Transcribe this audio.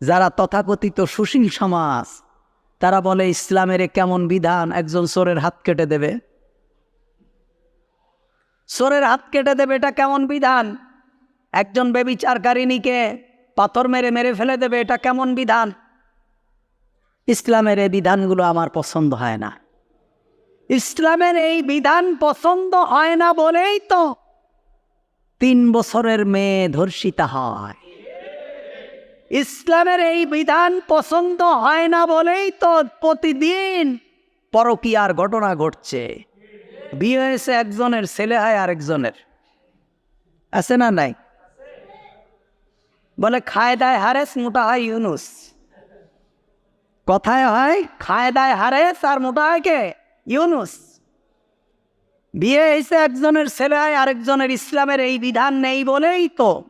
যারা তথাকথিত সুশীল সমাজ, তারা বলে ইসলামের কেমন বিধান, একজন চোরের হাত কেটে দেবে। চোরের হাত কেটে দেবে, এটা কেমন বিধান? একজন বেবিচারকারিনীকে পাথর মেরে মেরে ফেলে দেবে, এটা কেমন বিধান? ইসলামের এই বিধানগুলো আমার পছন্দ হয় না। ইসলামের এই বিধান পছন্দ হয় না বলেই তো তিন বছরের মেয়ে ধর্ষিতা হয়। ইসলামের এই বিধান পছন্দ হয় না বলেই তো প্রতিদিন পরকীয়ার ঘটনা ঘটছে। বিয়ে হয়েছে একজনের, ছেলে হয় আরেকজনের। আছে না নাই? বলে খায় দায় হারেস, মোটা হয় ইউনুস। কথায় হয় খায় দায় হারেস আর মোটা হয় কে? ইউনুস। বিয়ে হয়েছে একজনের, ছেলে হয় আরেকজনের, ইসলামের এই বিধান নেই বলেই তো